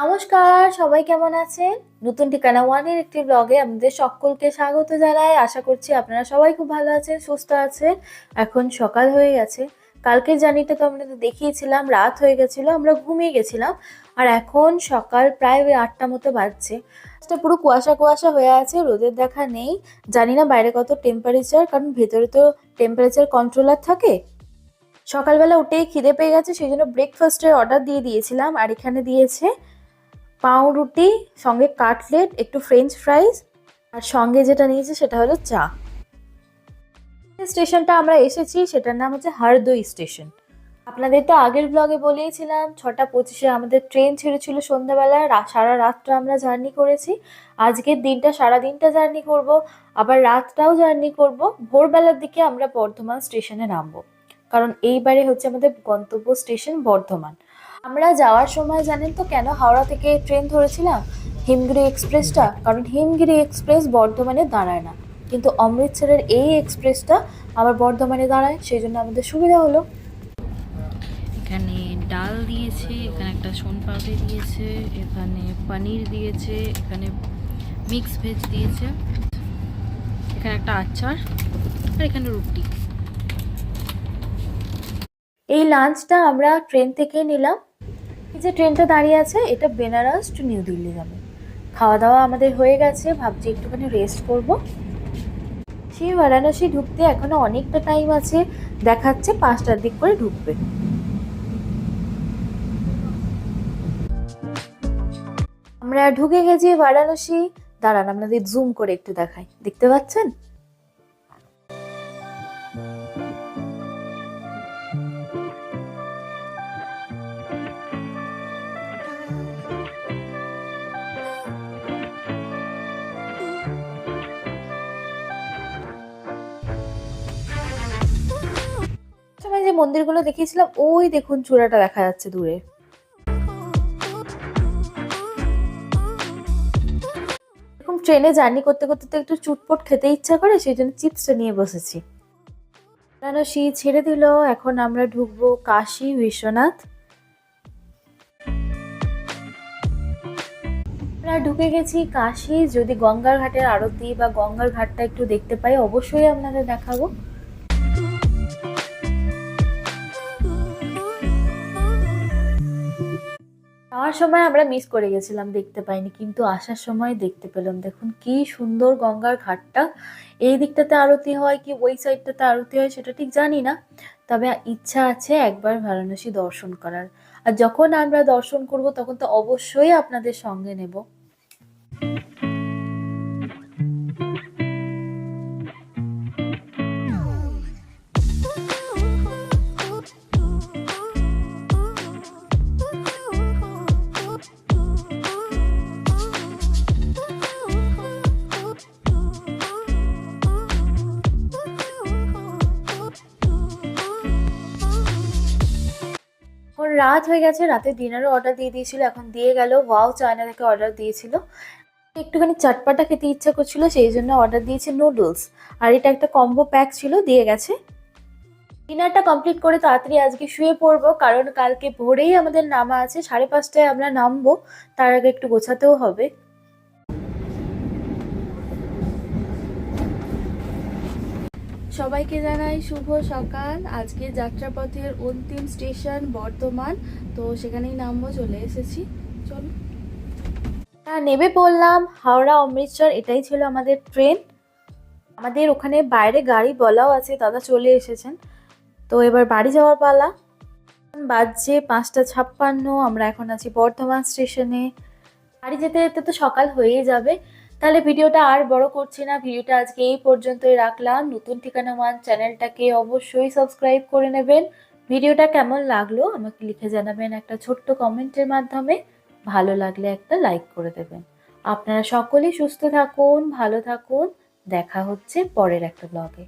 নমস্কার, সবাই কেমন আছেন? নতুন ঠিকানা ওয়ানের একটি ব্লগে আমাদের সকলকে স্বাগত জানাই। আশা করছি আপনারা সবাই খুব ভালো আছেন, সুস্থ আছেন। এখন সকাল হয়ে গেছে। কালকের জার্নিটা তো আমরা দেখিয়েছিলাম, রাত হয়ে গেছিল, আমরা ঘুমিয়ে গেছিলাম। আর এখন সকাল প্রায় ওই আটটা মতো বাজছে। পুরো কুয়াশা কুয়াশা হয়ে আছে, রোদের দেখা নেই। জানি না বাইরে কত টেম্পারেচার কারণ ভেতরে তো টেম্পারেচার কন্ট্রোলার থাকে। সকালবেলা উঠেই খিদে পেয়ে গেছে, সেই জন্য ব্রেকফাস্টের অর্ডার দিয়ে দিয়েছিলাম, আর এখানে দিয়েছে পাউরুটি, সঙ্গে কাটলেট, একটু ফ্রেঞ্চ ফ্রাইজ আর সঙ্গে যেটা নিয়েছে সেটা হলো চা। স্টেশনটা আমরা এসেছি, সেটার নাম হচ্ছে হারদই স্টেশন। আপনাদের তো আগের ব্লগে বলেইছিলাম, ছটা পঁচিশে আমাদের ট্রেন ছেড়েছিল সন্ধ্যাবেলা সারা রাতটা আমরা জার্নি করেছি। আজকের দিনটা, সারা দিনটা জার্নি করব, আবার রাতটাও জার্নি করব। ভোরবেলার দিকে আমরা বর্ধমান স্টেশনে নামবো। কারণ এইবারে হচ্ছে আমাদের গন্তব্য স্টেশন বর্ধমান। আমরা যাওয়ার সময় জানেন তো কেন হাওড়া থেকে ট্রেন ধরেছিলাম? হিমগিরি এক্সপ্রেসটা কারণ হিমগিরি এক্সপ্রেস বর্ধমানে দাঁড়ায় না। কিন্তু অমৃতসরের এই এক্সপ্রেসটা আবার বর্ধমানে দাঁড়ায় সেই জন্য আমাদের সুবিধা হলো। এখানে ডাল দিয়েছে এখানে একটা সোনপাপড়ি দিয়েছে এখানে পনির দিয়েছে এখানে মিক্স ভেজ দিয়েছে। এখানে একটা আচার আর এখানে রুটি। এই লাঞ্চটা আমরা ট্রেন থেকে নিলাম। যে ট্রেনটা দাঁড়িয়ে আছে, এটা বেনারস টু নিউ দিল্লি যাবে। খাওয়া দাওয়া আমাদের হয়ে গেছে, ভাবছি একটুখানি রেস্ট করব। সেই বারাণসী ঢুকতে এখনও অনেকটা টাইম আছে, দেখাচ্ছে পাঁচটার দিক করে ঢুকবে। আমরা ঢুকে গেছি বারাণসী। দাঁড়ান, আপনাদের জুম করে একটু দেখাই। দেখতে পাচ্ছেন? মন্দিরগুলো দেখিয়েছিলাম, ওই দেখুন চূড়াটা দেখা যাচ্ছে দূরে। এরকম ট্রেনে জার্নি করতে করতে তো একটু চুটপট খেতে ইচ্ছা করে, সেই জন্য চিপসটা নিয়ে বসেছি। বারাণসী ছেড়ে দিল, এখন আমরা ঢুকবো কাশী, বিশ্বনাথ। আমরা ঢুকে গেছি কাশি, যদি গঙ্গার ঘাটের আরতি বা গঙ্গার ঘাটটা একটু দেখতে পাই, অবশ্যই আপনাদের দেখাবো। যাওয়ার সময় আমরা মিস করে গেছিলাম, দেখতে পাইনি, কিন্তু আসার সময় দেখতে পেলাম। দেখুন কি সুন্দর গঙ্গার ঘাটটা। এই দিকটাতে আরতি হয় কি ওই সাইডটাতে আরতি হয় সেটা ঠিক জানি না, তবে ইচ্ছা আছে একবার বারাণসী দর্শন করার। আর যখন আমরা দর্শন করব, তখন তো অবশ্যই আপনাদের সঙ্গে নেব। রাত হয়ে গেছে, রাতে ডিনারও অর্ডার দিয়ে দিয়েছিল, এখন দিয়ে গেল ওয়াও চায়না থেকে অর্ডার দিয়েছিল। একটুখানি চটপাটা খেতে ইচ্ছা করছিল, সেই জন্য অর্ডার দিয়েছে নুডলস আর এটা একটা কম্বো প্যাক ছিল, দিয়ে গেছে। ডিনারটা কমপ্লিট করে তাড়াতাড়ি আজকে শুয়ে পড়ব, কারণ কালকে ভোরেই আমাদের নামা আছে, সাড়ে পাঁচটায় আমরা নামবো, তার আগে একটু গোছাতেও হবে। সবাইকে জানাই শুভ সকাল। আজকে যাত্রাপথের অন্তিম স্টেশন বর্ধমান, তো সেখানেই নামবো, চলে এসেছি। চলো। নেবে পড়লাম, হাওড়া, অমৃতসর, এটাই ছিল আমাদের ট্রেন। আমাদের ওখানে বাইরে গাড়ি বলাও আছে, দাদা চলে এসেছেন। তো এবার বাড়ি যাওয়ার পালা। বাজছে পাঁচটা ছাপ্পান্ন, আমরা এখন আছি বর্ধমান স্টেশনে। বাড়ি যেতে যেতে তো সকাল হয়েই যাবে। তাহলে ভিডিওটা আর বড় করছি না। ভিডিওটা আজকে এই পর্যন্তই রাখলাম। নতুন ঠিকানা ওয়ান চ্যানেলটাকে অবশ্যই সাবস্ক্রাইব করে নেবেন। ভিডিওটা কেমন লাগল আমাকে লিখে জানাবেন একটা ছোট্ট কমেন্টের মাধ্যমে। ভালো লাগলে একটা লাইক করে দেবেন। আপনারা সকলেই সুস্থ থাকুন, ভালো থাকুন। দেখা হচ্ছে পরের একটা ব্লগে।